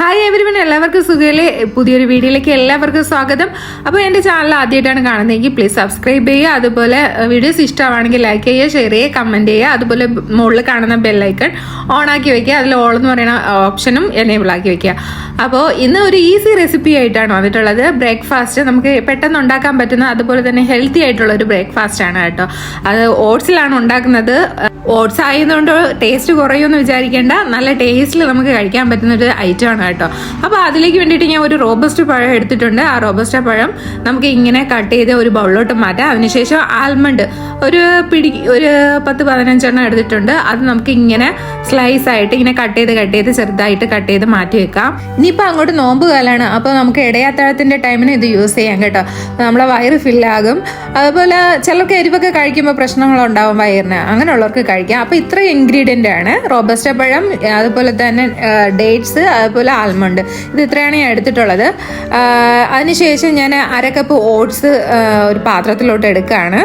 Hi everyone എല്ലാവർക്കും സുഖയിലെ പുതിയൊരു വീഡിയോയിലേക്ക് എല്ലാവർക്കും സ്വാഗതം. അപ്പോൾ എന്റെ ചാനൽ ആദ്യമായിട്ടാണ് കാണുന്നതെങ്കിൽ പ്ലീസ് സബ്സ്ക്രൈബ് ചെയ്യുക. അതുപോലെ വീഡിയോസ് ഇഷ്ടമാണെങ്കിൽ ലൈക്ക് ചെയ്യുക ഷെയർ ചെയ്യുക കമന്റ് ചെയ്യുക. അതുപോലെ മുകളിൽ കാണുന്ന ബെല്ലൈക്കൺ ഓൺ ആക്കി വയ്ക്കുക അതിൽ ഓൾ എന്ന് പറയുന്ന ഓപ്ഷനും എനേബിൾ ആക്കി വയ്ക്കുക അപ്പോൾ ഇന്ന് ഒരു ഈസി റെസിപ്പി ആയിട്ടാണ് വന്നിട്ടുള്ളത്. ബ്രേക്ക്ഫാസ്റ്റ് നമുക്ക് പെട്ടെന്ന് ഉണ്ടാക്കാൻ പറ്റുന്ന അതുപോലെ തന്നെ ഹെൽത്തി ആയിട്ടുള്ള ഒരു ബ്രേക്ക്ഫാസ്റ്റ് ആണ് കേട്ടോ. അത് ഓട്സിലാണ് ഉണ്ടാക്കുന്നത്. ഓട്സ് ആയതുകൊണ്ട് ടേസ്റ്റ് കുറയുമെന്ന് വിചാരിക്കേണ്ട. നല്ല ടേസ്റ്റിൽ നമുക്ക് കഴിക്കാൻ പറ്റുന്ന ഒരു ഐറ്റം ആണ് കേട്ടോ. അപ്പോൾ അതിലേക്ക് വേണ്ടിയിട്ട് ഞാൻ ഒരു റോബസ്റ്റ് പഴം എടുത്തിട്ടുണ്ട്. ആ റോബസ്റ്റ് പഴം നമുക്ക് ഇങ്ങനെ കട്ട് ചെയ്ത് ഒരു ബൗളിലോട്ട് മാറ്റാം. അതിനുശേഷം ആൽമണ്ട് ഒരു പിടി ഒരു പത്ത് പതിനഞ്ചെണ്ണം എടുത്തിട്ടുണ്ട്. അത് നമുക്ക് ഇങ്ങനെ സ്ലൈസ് ആയിട്ട് ഇങ്ങനെ കട്ട് ചെയ്ത് കട്ട് ചെയ്ത് ചെറുതായിട്ട് കട്ട് ചെയ്ത് മാറ്റി വെക്കാം. ഇനിയിപ്പോൾ അങ്ങോട്ട് നോമ്പ് കാലമാണ് അപ്പോൾ നമുക്ക് ഇടയാത്താഴത്തിന്റെ ടൈമിന് ഇത് യൂസ് ചെയ്യാം കേട്ടോ. നമ്മളെ വയറ് ഫില്ലാകും അതുപോലെ ചിലർക്ക് എരിവൊക്കെ കഴിക്കുമ്പോൾ പ്രശ്നങ്ങളുണ്ടാവും വയറിന്. അങ്ങനെയുള്ളവർക്ക് അപ്പോൾ ഇത്ര ഇൻഗ്രീഡിയന്റ് ആണ്. റോബസ്റ്റ പഴം അതുപോലെ തന്നെ ഡേറ്റ്സ് അതുപോലെ ആൽമണ്ട് ഇത് ഇത്രയാണ് ഞാൻ എടുത്തിട്ടുള്ളത്. അതിനുശേഷം ഞാൻ അര കപ്പ് ഓട്സ് ഒരു പാത്രത്തിലോട്ട് എടുക്കുകയാണ്.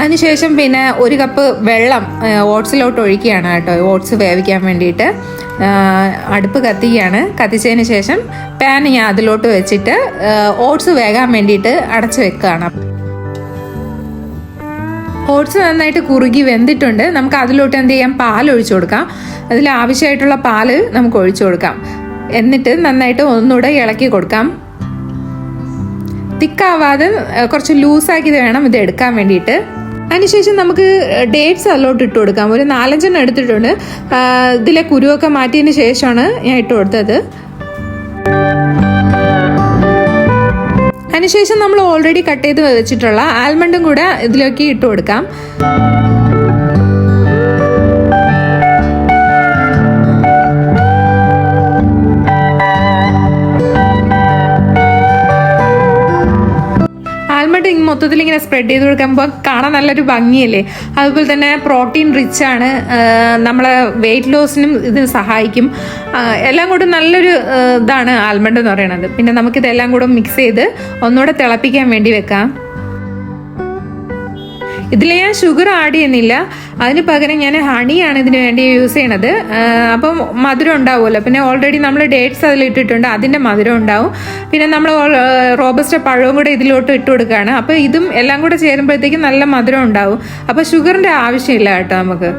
അതിനുശേഷം പിന്നെ ഒരു കപ്പ് വെള്ളം ഓട്സിലോട്ട് ഒഴിക്കുകയാണ് കേട്ടോ. ഓട്സ് വേവിക്കാൻ വേണ്ടിയിട്ട്. അടുപ്പ് കത്തിക്കുകയാണ്. കത്തിച്ചതിന് ശേഷം പാൻ ഞാൻ അതിലോട്ട് വെച്ചിട്ട് ഓട്സ് വേകാൻ വേണ്ടിയിട്ട് അടച്ചു വെക്കുകയാണ്. ഓട്സ് നന്നായിട്ട് കുറുകി വെന്തിട്ടുണ്ട്. നമുക്ക് അതിലോട്ട് എന്ത് ചെയ്യാം? പാൽ ഒഴിച്ചു കൊടുക്കാം. അതിൽ ആവശ്യമായിട്ടുള്ള പാൽ നമുക്ക് ഒഴിച്ചു കൊടുക്കാം. എന്നിട്ട് നന്നായിട്ട് ഒന്നുകൂടെ ഇളക്കി കൊടുക്കാം. തിക്കാവാതെ കുറച്ച് ലൂസാക്കി വേണം ഇത് എടുക്കാൻ വേണ്ടിയിട്ട്. അതിനുശേഷം നമുക്ക് ഡേറ്റ്സ് അതിലോട്ട് ഇട്ട് കൊടുക്കാം. ഒരു നാലഞ്ചെണ്ണം എടുത്തിട്ടുണ്ട്. ഇതിലെ കുരുവൊക്കെ മാറ്റിയതിന് ശേഷമാണ് ഞാൻ ഇട്ട് കൊടുത്തത്. അതിനുശേഷം നമ്മൾ ഓൾറെഡി കട്ട് ചെയ്ത് വെച്ചിട്ടുള്ള ആൽമണ്ടും കൂടെ ഇതിലേക്ക് ഇട്ട് കൊടുക്കാം. ആൽമണ്ട് മൊത്തത്തിൽ ഇങ്ങനെ സ്പ്രെഡ് ചെയ്ത് കൊടുക്കുമ്പോൾ കാണാൻ നല്ലൊരു ഭംഗിയല്ലേ? അതുപോലെ തന്നെ പ്രോട്ടീൻ റിച്ച് ആണ്. നമ്മളെ വെയിറ്റ് ലോസിനും ഇത് സഹായിക്കും. എല്ലാം കൂടെ നല്ലൊരു ഇതാണ് ആൽമണ്ട് എന്ന് പറയുന്നത്. പിന്നെ നമുക്കിതെല്ലാം കൂടെ മിക്സ് ചെയ്ത് ഒന്നുകൂടെ തിളപ്പിക്കാൻ വേണ്ടി വെക്കാം. ഇതിൽ ഞാൻ ഷുഗർ ആഡ് ചെയ്യുന്നില്ല. അതിന് പകരം ഞാൻ ഹണിയാണ് ഇതിന് വേണ്ടി യൂസ് ചെയ്യണത്. അപ്പം മധുരം ഉണ്ടാവുമല്ലോ. പിന്നെ ഓൾറെഡി നമ്മൾ ഡേറ്റ്സ് അതിൽ ഇട്ടിട്ടുണ്ട്. അതിന്റെ മധുരം ഉണ്ടാവും. പിന്നെ നമ്മൾ റോബസ്റ്റ പഴവും കൂടെ ഇതിലോട്ട് ഇട്ട് കൊടുക്കുകയാണ് അപ്പോൾ ഇതും എല്ലാം കൂടെ ചേരുമ്പോഴത്തേക്കും നല്ല മധുരം ഉണ്ടാവും. അപ്പോൾ ഷുഗറിന്റെ ആവശ്യമില്ല കേട്ടോ നമുക്ക്.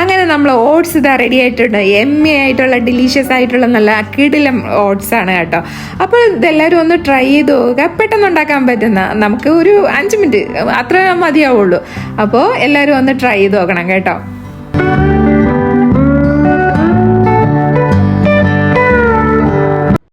അങ്ങനെ നമ്മൾ ഓട്സ് ഇതാ റെഡി ആയിട്ടുണ്ട്. എം എ ആയിട്ടുള്ള ഡിലീഷ്യസ് ആയിട്ടുള്ള നല്ല കിടിലം ഓട്സ് ആണ് കേട്ടോ. അപ്പോൾ ഇതെല്ലാവരും ഒന്ന് ട്രൈ ചെയ്ത് നോക്കുക പെട്ടെന്ന് ഉണ്ടാക്കാൻ പറ്റുന്ന നമുക്ക് ഒരു അഞ്ച് മിനിറ്റ് അത്ര മതിയാവുള്ളൂ. അപ്പോൾ എല്ലാവരും ഒന്ന് ട്രൈ ചെയ്ത് നോക്കണം കേട്ടോ.